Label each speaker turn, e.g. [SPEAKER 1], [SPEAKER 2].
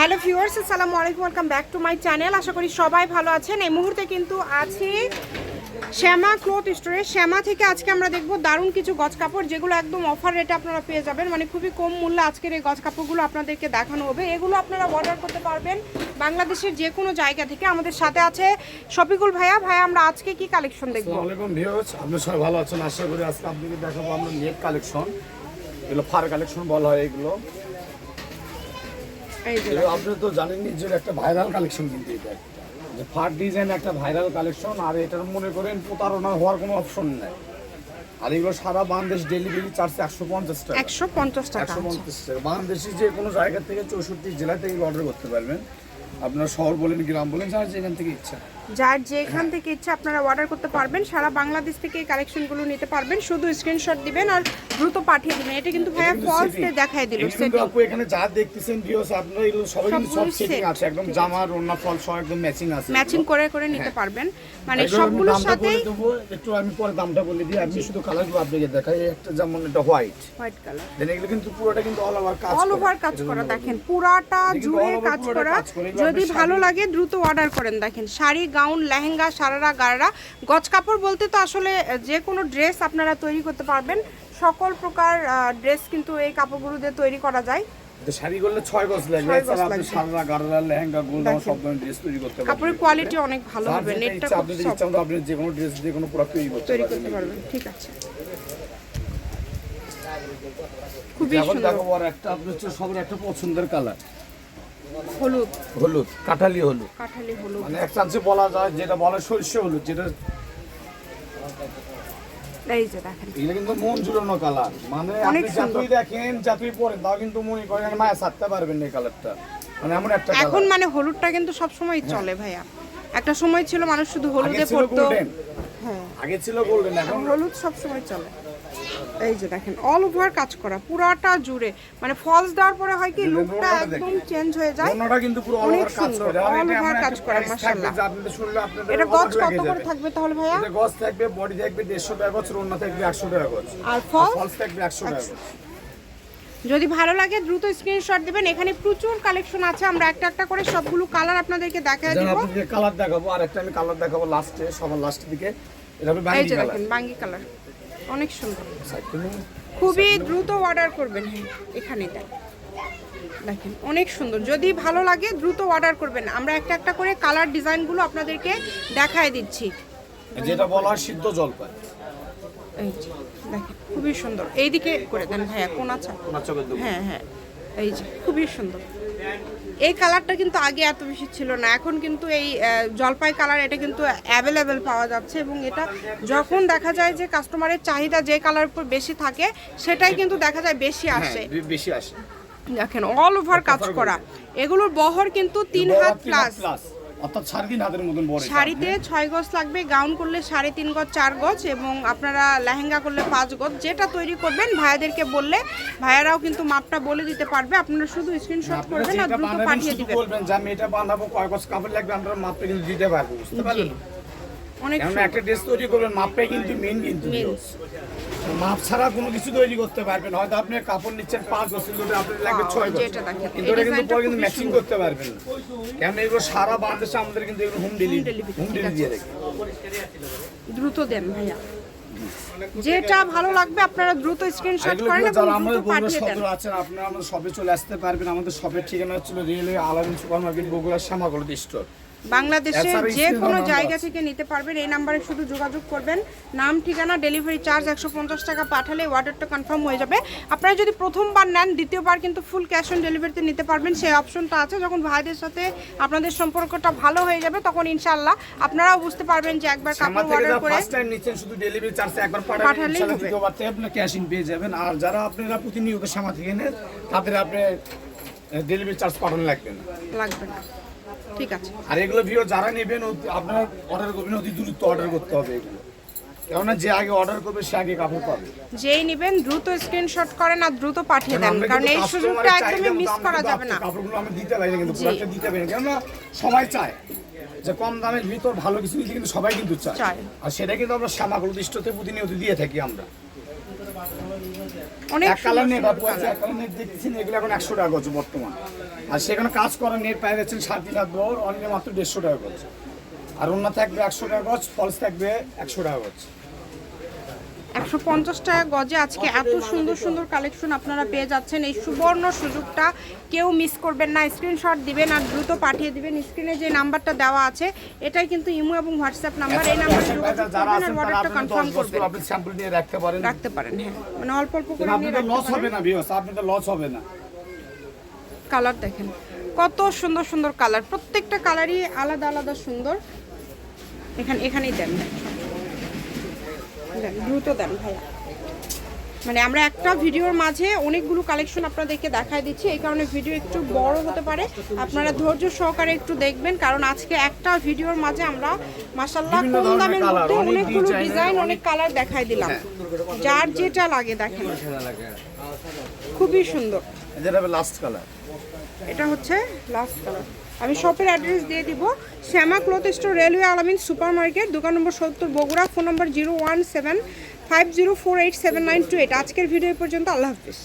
[SPEAKER 1] Hello viewers, আসসালামু আলাইকুম, welcome back to my channel. আশা করি সবাই ভালো আছেন। এই মুহূর্তে কিন্তু আছি শ্যামা ক্লথ স্টোরে। শ্যামা থেকে আজকে আমরা দেখব দারুণ কিছু গজ কাপড়, যেগুলো একদম অফার রেটে আপনারা পেয়ে যাবেন। মানে খুবই কম মূল্যে আজকের এই গজ কাপড়গুলো আপনাদেরকে দেখানো হবে। এগুলো আপনারা অর্ডার করতে পারবেন বাংলাদেশের যে কোনো জায়গা থেকে। আমাদের সাথে আছে শফিকুল ভাইয়া। ভাইয়া, আমরা আজকে কি কালেকশন দেখব?
[SPEAKER 2] ভিউয়ার্স, আপনি সবাই ভালো আছেন? আশা করি আজকে আপনাকে দেখাবো আমরা নেট কালেকশন এগুলো ফার কালেকশন বলা হয় এগুলো। আপনি তো জানেন যে একটা ভাইরাল কালেকশন কিন্তু এটা। যে ফার ডিজাইন একটা ভাইরাল কালেকশন আর এটার মনে করেন প্রতারণা হওয়ার কোনো অপশন নেই। আর এগুলো সারা বাংলাদেশ ডেলিভারি চার্জ একশো পঞ্চাশ টাকা।
[SPEAKER 1] একশো পঞ্চাশ টাকা
[SPEAKER 2] একশো পঞ্চাশ টাকা। বাংলাদেশি যে কোনো জায়গা থেকে চৌষট্টি জেলা থেকে অর্ডার করতে পারবেন। আপনার শহর বলেন গ্রাম বলেন যার যেখান থেকে ইচ্ছা।
[SPEAKER 1] যার যেখান থেকে ইচ্ছা আপনারা অর্ডার করতে পারবেন সারা বাংলাদেশ থেকে এই কালেকশনগুলো নিতে পারবেন। শুধু স্ক্রিনশট দিবেন আর দ্রুত পাঠিয়ে দিবেন। এটা কিন্তু ভাইয়া ফলস। দেখাই দিল
[SPEAKER 2] আপু এখানে যা দেখতেছেন ভিউস আপনারা এগুলো সবাই কিন্তু সব সেটিং আছে। একদম জামা ওড়না ফল সব একদম ম্যাচিং আছে
[SPEAKER 1] ম্যাচিং করে করে নিতে পারবেন। মানে সবগুলোর
[SPEAKER 2] দেবো, একটু আমি পরে দামটা বলে দিই। আপনি শুধু কালারগুলো আপনাকে দেখাই। একটা যেমন এটা হোয়াইট
[SPEAKER 1] হোয়াইট কালার
[SPEAKER 2] দেন এগুলো কিন্তু পুরোটা কিন্তু অল ওভার কাজ
[SPEAKER 1] অল ওভার কাজ করা দেখেন। পুরাটা জুড়ে কাজ করা। যদি ভালো লাগে দ্রুত অর্ডার করেন দেখেন। শাড়ি গাউন লেহেঙ্গা সারারা গাড়া গজ কাপড় বলতে তো আসলে যে কোনো ড্রেস আপনারা তৈরি করতে পারবেন। সকল প্রকার ড্রেস কিন্তু এই কাপড়গুলো দিয়ে তৈরি করা যায়।
[SPEAKER 2] তো শাড়ি করলে ছয় গজ লাগবে এছাড়া আপনি সারা গাড়া লেহেঙ্গা গোলদাম সব ধরনের ড্রেস তৈরি করতে পারবেন।
[SPEAKER 1] কাপড়ের কোয়ালিটি অনেক ভালো হবে
[SPEAKER 2] যেটা
[SPEAKER 1] নেটটা খুব
[SPEAKER 2] আপনাদের ইচ্ছা মতো আপনি যে কোনো ড্রেস যে কোনো প্রোডাক্ট তৈরি করতে
[SPEAKER 1] তৈরি
[SPEAKER 2] পারবেন।
[SPEAKER 1] করতে পারবেন ঠিক আছে। খুবই সুন্দর।
[SPEAKER 2] একটা আপনার সবার একটা পছন্দের কালার
[SPEAKER 1] হলুদ।
[SPEAKER 2] হলুদ কাঠালি হলুদ।
[SPEAKER 1] কাঠালি হলুদ।
[SPEAKER 2] মানে এক চান্সে বলা যায় যেটা বলে সরষে হলুদ যেটা
[SPEAKER 1] এই যে দেখেন।
[SPEAKER 2] এগুলো কিন্তু মন জুড়ানো কালার। মানে আপনি যতই দেখেন যতই পরেন তাও কিন্তু মনে করেন মায়া ছাড়তে পারবেন না এই কালারটা। মানে এমন একটা
[SPEAKER 1] এখন মানে হলুদটা কিন্তু সব সময় চলে ভাইয়া। একটা সময় ছিল মানুষ শুধু
[SPEAKER 2] আগে
[SPEAKER 1] হলুদে
[SPEAKER 2] ছিল
[SPEAKER 1] পড়তো
[SPEAKER 2] গোল্ডেন
[SPEAKER 1] হ্যাঁ।
[SPEAKER 2] আগে ছিল গোল্ডেন এখন
[SPEAKER 1] হলুদ সব সময় চলে। এই যে দেখেন অল ওভার কাজ করা পুরাটা জুড়ে। মানে ফলস দেওয়ার পরে হয় কি লুকটা একদম চেঞ্জ হয়ে যায়।
[SPEAKER 2] অন্যটা কিন্তু পুরো অল ওভার কাজ করে। এটা
[SPEAKER 1] over কাজ করা, মাশাআল্লাহ।
[SPEAKER 2] আপনাদের শুনলে আপনাদের
[SPEAKER 1] এটা গজ কত করে থাকবে তাহলে ভাইয়া?
[SPEAKER 2] এটা গজ থাকবে বডি থাকবে দেড়শো টাকা গজ রোনা থাকবে একশো টাকা গজ
[SPEAKER 1] আর ফল
[SPEAKER 2] ফলস থাকবে একশো টাকা গজ
[SPEAKER 1] যদি ভালো লাগে দ্রুত স্ক্রিনশট দিবেন। এখানে প্রচুর কালেকশন আছে আমরা একটা একটা করে সবগুলো কালার আপনাদেরকে দেখায় দিব।
[SPEAKER 2] আপনাদের কালার দেখাবো আর একটা আমি কালার দেখাবো লাস্টে সবার লাস্টের দিকে। এটা হবে
[SPEAKER 1] যে
[SPEAKER 2] কালার
[SPEAKER 1] দেখেন বাঙ্গি কালার অনেক সুন্দর। খুবই দ্রুত অর্ডার করবেন হ্যাঁ এখানে দেখেন অনেক সুন্দর। যদি ভালো লাগে দ্রুত অর্ডার করবেন। আমরা একটা একটা করে কালার ডিজাইনগুলো আপনাদেরকে দেখায় দিচ্ছি।
[SPEAKER 2] যেটা বলা হয় সিদ্ধ জলপাই।
[SPEAKER 1] এই যে দেখেন খুবই সুন্দর। এইদিকে করে দেন ভাইয়া কোন
[SPEAKER 2] দুটো
[SPEAKER 1] হ্যাঁ হ্যাঁ এই যে খুবই সুন্দর। এই কালারটা কিন্তু আগে এত বেশি ছিল না। এখন কিন্তু এই জলপাই কালার এটা কিন্তু অ্যাভেলেবেল পাওয়া যাচ্ছে এবং এটা যখন দেখা যায় যে কাস্টমারের চাহিদা যে কালার উপর বেশি থাকে সেটাই কিন্তু দেখা যায় বেশি
[SPEAKER 2] হ্যাঁ
[SPEAKER 1] আসে।
[SPEAKER 2] বেশি আসে।
[SPEAKER 1] দেখেন অল ওভার কাজ করা এগুলোর বহর কিন্তু তিন হাত প্লাস
[SPEAKER 2] প্লাস অর্থাৎ সাড়ে হাতের মতন বড়
[SPEAKER 1] শাড়িতে ছয় গজ লাগবে গাউন করলে সাড়ে তিন গজ চার গজ এবং আপনারা লেহেঙ্গা করলে পাঁচ গজ। যেটা তৈরি করবেন ভাইয়াদেরকে বললে ভাইয়ারাও কিন্তু মাপটা বলে দিতে পারবে। আপনারা শুধু স্ক্রিনশট করবেন আর দ্রুত পাঠিয়ে দিবেন।
[SPEAKER 2] বলবেন যে আমি এটা বানাবো কয় গজ কাপড় লাগবে আমরা মাপটা কিন্তু দিতে পারব বুঝতে পারলেন?
[SPEAKER 1] অনেক
[SPEAKER 2] একটা ড্রেস তৈরি করবেন মাপটাই কিন্তু মেন কিন্তু। মাপ ছাড়া কোনো কিছু তৈরি করতে পারবেন। হয়তো আপনি কাপড় নিচ্ছেন পাঁচ কিন্তু ওটা আপনার লাগবে ছয়
[SPEAKER 1] যেটা
[SPEAKER 2] কিন্তু
[SPEAKER 1] এই
[SPEAKER 2] ওটা কিন্তু পরে কিন্তু ম্যাচিং করতে পারবেন কেন এগুলো সারা বাংলাদেশে আমাদের কিন্তু এগুলো হোম ডেলিভারি হোম ডেলিভারি দিয়ে
[SPEAKER 1] দ্রুত দেন ভাইয়া। যেটা ভালো লাগবে আপনারা দ্রুত স্ক্রিনশট করেন এবং
[SPEAKER 2] আমাদের
[SPEAKER 1] দ্রুত পাঠিয়ে দেন।
[SPEAKER 2] সদর আছেন আপনারা আমাদের শপে চলে আসতে পারবেন। আমাদের শপের ঠিকানা হচ্ছিল railway Alamin supermarket Bogura Shyamagarh store
[SPEAKER 1] বাংলাদেশের যে কোনো জায়গা থেকে নিতে পারবেন। এই নাম্বারে শুধু যোগাযোগ করবেন। নাম ঠিকানা ডেলিভারি চার্জ একশো পঞ্চাশ টাকা পাঠালে অর্ডারটা কনফার্ম হয়ে যাবে। আপনারা যদি প্রথমবার নেন দ্বিতীয়বার কিন্তু ফুল ক্যাশ অন ডেলিভারিতে নিতে পারবেন। সেই অপশনটা আছে। যখন ভাইদের সাথে আপনাদের সম্পর্কটা ভালো হয়ে যাবে তখন ইনশাল্লাহ আপনারাও বুঝতে পারবেন যে একবার কাপড় অর্ডার করে
[SPEAKER 2] শুধু ডেলিভারি চার্জ একবার
[SPEAKER 1] পাঠালেই
[SPEAKER 2] ক্যাশ ইন পেয়ে যাবেন। আর যারা আপনারা প্রতিনিয়ত শ্যামা থেকে নেন তাদের আপনি ডেলিভারি চার্জ পাঠানো লাগবে না।
[SPEAKER 1] লাগবে না। ঠিক আছে।
[SPEAKER 2] আর এগুলো ভিডিও যারা নেবেন আপনার অর্ডার করবেন অতি দ্রুত অর্ডার করতে হবে এগুলো। কেননা যে আগে অর্ডার করবে সে আগে কাপড় পাবে।
[SPEAKER 1] যেই নেবেন দ্রুত স্ক্রিনশট করেন আর দ্রুত পাঠিয়ে দেন কারণ এই সুযোগটা একদমই মিস করা যাবে না।
[SPEAKER 2] কাপড়গুলো আমি দিতে পারি না কিন্তু। প্রোডাক্টটা দিতে পারি না। কেননা সবাই চায় যে কম দামের ভিতর ভালো কিছু কিন্তু সবাই কিন্তু চায়।
[SPEAKER 1] চায়।
[SPEAKER 2] আর সেটা কিন্তু আমরা শ্যামাগুলো দৃষ্টতে প্রতিনিয়ত দিয়ে থাকি আমরা।
[SPEAKER 1] অনেক
[SPEAKER 2] কালার নেট
[SPEAKER 1] সুন্দর
[SPEAKER 2] আছে এক কালার নেট দেখতেছেন এগুলো এখন একশো টাকা করছে বর্তমান। আর সেখানে কাজ করা নেট পাই যাচ্ছেন সাড়ে তিন হাত বড় অন্য মাত্র দেড়শো টাকা করছে আর অন্য থাকবে একশো টাকা গছ ফলস থাকবে একশো টাকা গজ।
[SPEAKER 1] একশো পঞ্চাশ টাকা গজে। আজকে এত সুন্দর সুন্দর কালেকশন আপনারা পেয়ে যাচ্ছেন। এই সুবর্ণ সুযোগটা কেউ মিস করবেন না। স্ক্রিনশট দিবেন আর দ্রুত পাঠিয়ে দিবেন। স্ক্রিনে যে নাম্বারটা দেওয়া আছে এটাই কিন্তু ইমো এবং হোয়াটসঅ্যাপ নাম্বার। এই নাম্বারে যোগাযোগ করবেন আর অর্ডারটা কনফার্ম করবেন।
[SPEAKER 2] আপনি স্যাম্পল নিয়ে রাখতে পারেন।
[SPEAKER 1] রাখতে পারেন হ্যাঁ। মানে অল্প অল্প করে
[SPEAKER 2] আপনাদের লস হবে না আপনাদের লস হবে না।
[SPEAKER 1] কালার দেখেন। কত সুন্দর সুন্দর কালার প্রত্যেকটা কালারই আলাদা আলাদা সুন্দর। এখানে এখানেই দেন। দ্রুত দেন ভাইয়া। মানে আমরা একটা ভিডিওর মাঝে অনেকগুলো কালেকশন আপনাদেরকে দেখাই দিচ্ছি। এই কারণে ভিডিও একটু বড় হতে পারে। আপনারা ধৈর্য সহকারে একটু দেখবেন কারণ আজকে একটা ভিডিওর মাঝে আমরা মাসাল্লাহ কম দামের মধ্যে
[SPEAKER 2] অনেক
[SPEAKER 1] অনেকগুলো ডিজাইন অনেক কালার দেখাই দিলাম। যার যেটা লাগে দেখেন। খুবই সুন্দর।
[SPEAKER 2] লাস্ট কালার
[SPEAKER 1] এটা হচ্ছে লাস্ট কালার আমি শপের অ্যাড্রেস দিয়ে দিব। Shyama cloth store railway Alamin supermarket দোকান নম্বর সত্তর, Bogura phone number zero one seven five zero four eight seven nine two eight আজকের ভিডিও পর্যন্ত, আল্লাহ হাফিজ।